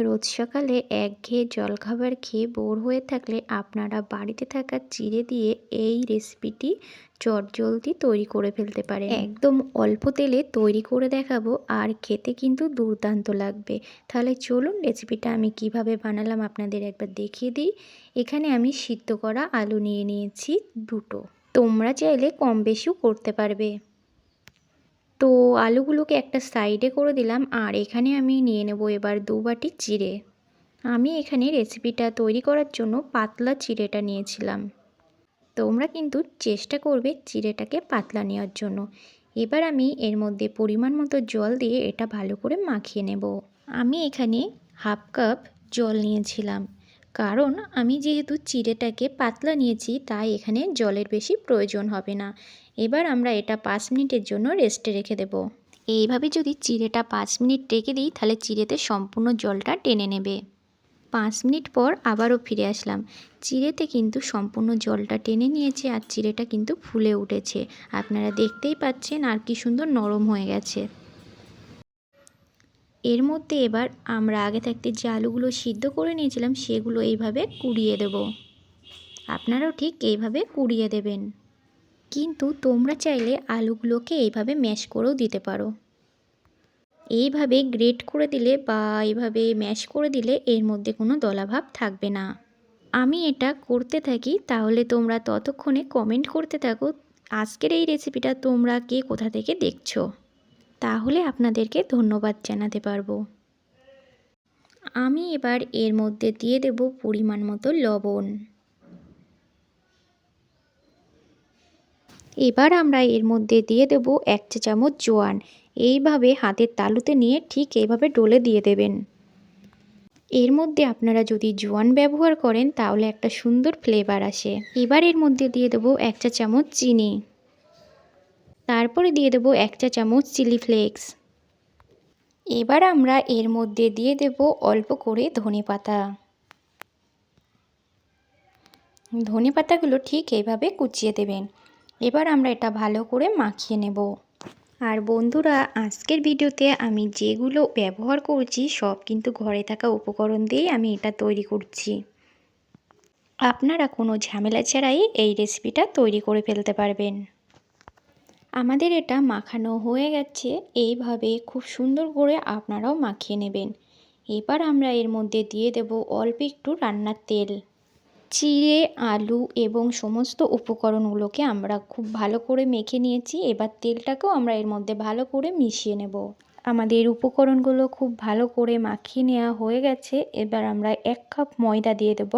রোজ সকালে একঘেয়ে জলখাবার খেয়ে বোর হয়ে থাকলে আপনারা বাড়িতে থাকা চিড়ে দিয়ে এই রেসিপিটি চটজলদি তৈরি করে ফেলতে পারে একদম অল্প তেলে তৈরি করে দেখাবো আর খেতে কিন্তু দুর্দান্ত লাগবে। তাহলে চলুন রেসিপিটা আমি কীভাবে বানালাম আপনাদের একবার দেখিয়ে দিই। এখানে আমি সিদ্ধ করা আলু নিয়ে নিয়েছি দুটো। তোমরা চাইলে কম বেশিও করতে পারবে। তো আলুগুলোকে একটা সাইডে করে দিলাম আর এখানে আমি নিয়ে নেব এবার দু বাটি চিড়ে। আমি এখানে রেসিপিটা তৈরি করার জন্য পাতলা চিড়েটা নিয়েছিলাম। তোমরা কিন্তু চেষ্টা করবে চিড়েটাকে পাতলা নেওয়ার জন্য। এবার আমি এর মধ্যে পরিমাণ মতো জল দিয়ে এটা ভালো করে মাখিয়ে নেব। আমি এখানে হাফ কাপ জল নিয়েছিলাম। কারণ আমি যেহেতু চিড়েটাকে পাতলা নিয়েছি, তাই এখানে জলের বেশি প্রয়োজন হবে না। এবার আমরা এটা পাঁচ মিনিটের জন্য রেস্টে রেখে দেব। এইভাবে যদি চিড়েটা পাঁচ মিনিট রেখে দিই, তাহলে চিড়েতে সম্পূর্ণ জলটা টেনে নেবে। পাঁচ মিনিট পর আবারও ফিরে আসলাম। চিড়েতে কিন্তু সম্পূর্ণ জলটা টেনে নিয়েছে আর চিড়েটা কিন্তু ফুলে উঠেছে। আপনারা দেখতেই পাচ্ছেন আর কি সুন্দর নরম হয়ে গেছে। এর মধ্যে এবার আমরা আগে থাকতে যে আলুগুলো সিদ্ধ করে নিয়েছিলাম, সেগুলো এইভাবে কুড়িয়ে দেব। আপনারাও ঠিক এইভাবে কুড়িয়ে দেবেন। কিন্তু তোমরা চাইলে আলুগুলোকে এইভাবে ম্যাশ করেও দিতে পারো। এইভাবে গ্রেট করে দিলে বা এইভাবে ম্যাশ করে দিলে এর মধ্যে কোনো দলাভাব থাকবে না। আমি এটা করতে থাকি, তাহলে তোমরা ততক্ষণে কমেন্ট করতে থাকো, আজকের এই রেসিপিটা তোমরা কে কোথা থেকে দেখছ? তাহলে আপনাদেরকে ধন্যবাদ জানাতে পারব। আমি এবার এর মধ্যে দিয়ে দেব পরিমাণ মতো লবণ। এবার আমরা এর মধ্যে দিয়ে দেব এক চা চামচ জোয়ান। এইভাবে হাতের তালুতে নিয়ে ঠিক এইভাবে ডলে দিয়ে দেবেন। এর মধ্যে আপনারা যদি জোয়ান ব্যবহার করেন, তাহলে একটা সুন্দর ফ্লেভার আসে। এবার এর মধ্যে দিয়ে দেবো এক চা চামচ চিনি। তারপরে দিয়ে দেবো এক চা চামচ চিলি ফ্লেক্স। এবার আমরা এর মধ্যে দিয়ে দেব অল্প করে ধনে পাতা। ধনে পাতাগুলো ঠিক এইভাবে কুচিয়ে দেবেন। এবার আমরা এটা ভালো করে মাখিয়ে নেব। আর বন্ধুরা, আজকের ভিডিওতে আমি যেগুলো ব্যবহার করছি, সব কিন্তু ঘরে থাকা উপকরণ দিয়েই আমি এটা তৈরি করছি। আপনারা কোনো ঝামেলা ছাড়াই এই রেসিপিটা তৈরি করে ফেলতে পারবেন। আমাদের এটা মাখানো হয়ে গেছে, এইভাবে খুব সুন্দর করে আপনারাও মাখিয়ে নেবেন। এবার আমরা এর মধ্যে দিয়ে দেব অল্প একটু রান্নার তেল। চিড়ে, আলু এবং সমস্ত উপকরণগুলোকে আমরা খুব ভালো করে মেখে নিয়েছি। এবার তেলটাকেও আমরা এর মধ্যে ভালো করে মিশিয়ে নেব। আমাদের উপকরণগুলো খুব ভালো করে মাখিয়ে নেওয়া হয়ে গেছে। এবার আমরা এক কাপ ময়দা দিয়ে দেব।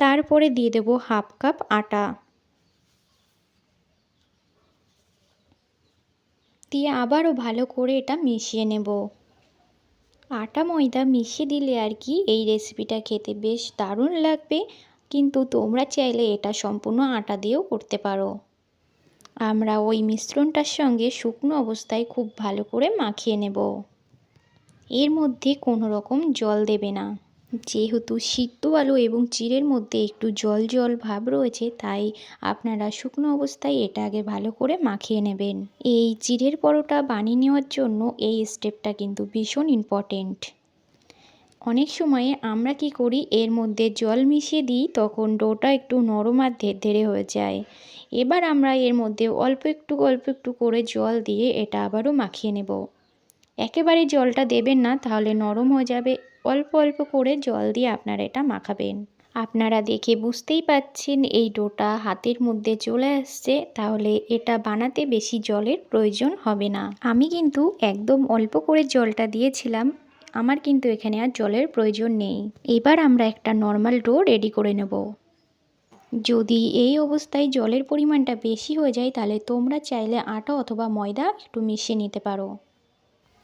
তারপরে দিয়ে দেব হাফ কাপ আটা। দিয়ে আবারও ভালো করে এটা মিশিয়ে নেব। আটা ময়দা মিশিয়ে দিলে আর কি এই রেসিপিটা খেতে বেশ দারুণ লাগবে। কিন্তু তোমরা চাইলে এটা সম্পূর্ণ আটা দিয়েও করতে পারো। আমরা ওই মিশ্রণটার সঙ্গে শুকনো অবস্থায় খুব ভালো করে মাখিয়ে নেব। এর মধ্যে কোনো রকম জল দেবে না। যেহেতু সিদ্ধ আলু এবং চিড়ের মধ্যে একটু জল জল ভাব রয়েছে, তাই আপনারা শুকনো অবস্থায় এটা আগে ভালো করে মাখিয়ে নেবেন। এই চিড়ের পরোটা বানিয়ে নেওয়ার জন্য এই স্টেপটা কিন্তু ভীষণ ইম্পর্টেন্ট অনেক সময়ে আমরা কি করি, এর মধ্যে জল মিশিয়ে দিই, তখন ডোটা একটু নরম আর ধেরধেরে হয়ে যায়। এবার আমরা এর মধ্যে অল্প একটু অল্প একটু করে জল দিয়ে এটা আবারও মাখিয়ে নেব। একেবারে জলটা দেবেন না, তাহলে নরম হয়ে যাবে। অল্প অল্প করে জল দিয়ে আপনারা এটা মাখাবেন। আপনারা দেখে বুঝতেই পাচ্ছেন এই ডোটা হাতের মধ্যে চলে আসছে, তাহলে এটা বানাতে বেশি জলের প্রয়োজন হবে না। আমি কিন্তু একদম অল্প করে জলটা দিয়েছিলাম, আমার কিন্তু এখানে আর জলের প্রয়োজন নেই। এবার আমরা একটা নর্মাল ডো রেডি করে নেব। যদি এই অবস্থায় জলের পরিমাণটা বেশি হয়ে যায়, তাহলে তোমরা চাইলে আটা অথবা ময়দা একটু মিশিয়ে নিতে পারো।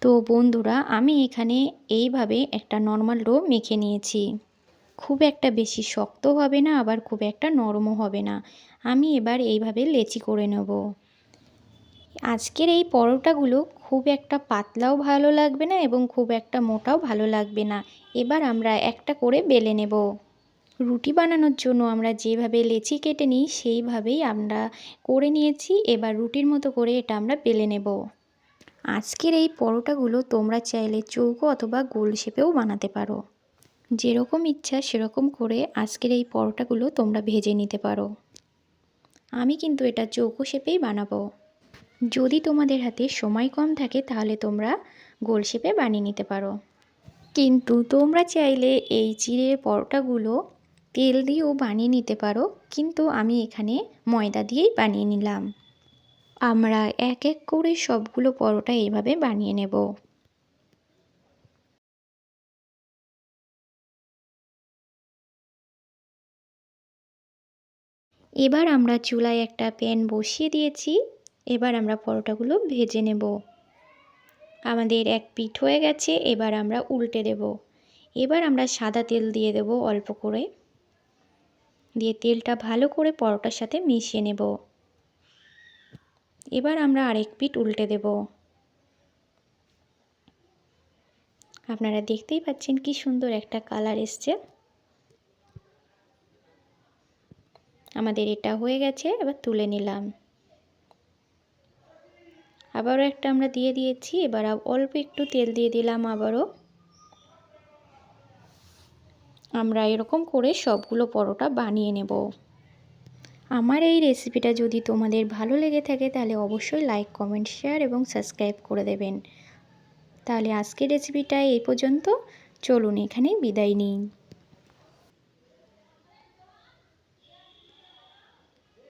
তো বন্ধুরা, আমি এখানে এইভাবে একটা নর্মাল ডো মেখে নিয়েছি। খুব একটা বেশি শক্ত হবে না, আবার খুব একটা নরমও হবে না। আমি এবার এইভাবে লেচি করে নেব। আজকের এই পরোটাগুলো খুব একটা পাতলাও ভালো লাগবে না এবং খুব একটা মোটাও ভালো লাগবে না। এবার আমরা একটা করে বেলে নেব। রুটি বানানোর জন্য আমরা যেভাবে লেচি কেটে নিই, সেইভাবেই আমরা করে নিয়েছি। এবার রুটির মতো করে এটা আমরা বেলে নেব। আজকের এই পরোটাগুলো তোমরা চাইলে চৌকো অথবা গোল শেপেও বানাতে পারো। যেরকম ইচ্ছা সেরকম করে আজকের এই পরোটাগুলো তোমরা ভেজে নিতে পারো। আমি কিন্তু এটা চৌকো শেপেই বানাবো। যদি তোমাদের হাতে সময় কম থাকে তাহলে তোমরা গোল শেপে বানিয়ে নিতে পারো। কিন্তু তোমরা চাইলে এই চিড়ের পরোটাগুলো তেল দিয়েও বানিয়ে নিতে পারো, কিন্তু আমি এখানে ময়দা দিয়েই বানিয়ে নিলাম। আমরা এক এক করে সবগুলো পরোটা এইভাবে বানিয়ে নেব। এবার আমরা চুলায় একটা প্যান বসিয়ে দিয়েছি। এবার আমরা পরোটাগুলো ভেজে নেব। আমাদের এক পিঠ হয়ে গেছে, এবার আমরা উল্টে দেব। এবার আমরা সাদা তেল দিয়ে দেব অল্প করে। দিয়ে তেলটা ভালো করে পরোটার সাথে মিশিয়ে নেব। এবার আমরা আরেক পিঠ উল্টে দেব। আপনারা দেখতেই পাচ্ছেন কি সুন্দর একটা কালার এসছে। আমাদের এটা হয়ে গেছে, এবার তুলে নিলাম। আবারও একটা আমরা দিয়ে দিয়েছি, এবার অল্প একটু তেল দিয়ে দিলাম আবারও। আমরা এরকম করে সবগুলো পরোটা বানিয়ে নেব। আমার এই রেসিপিটা যদি তোমাদের ভালো লেগে থাকে তাহলে অবশ্যই লাইক কমেন্ট শেয়ার এবং সাবস্ক্রাইব করে দেবেন। তাহলে আজকের রেসিপিটা এই পর্যন্ত। চলুন এখানে বিদায় নিই।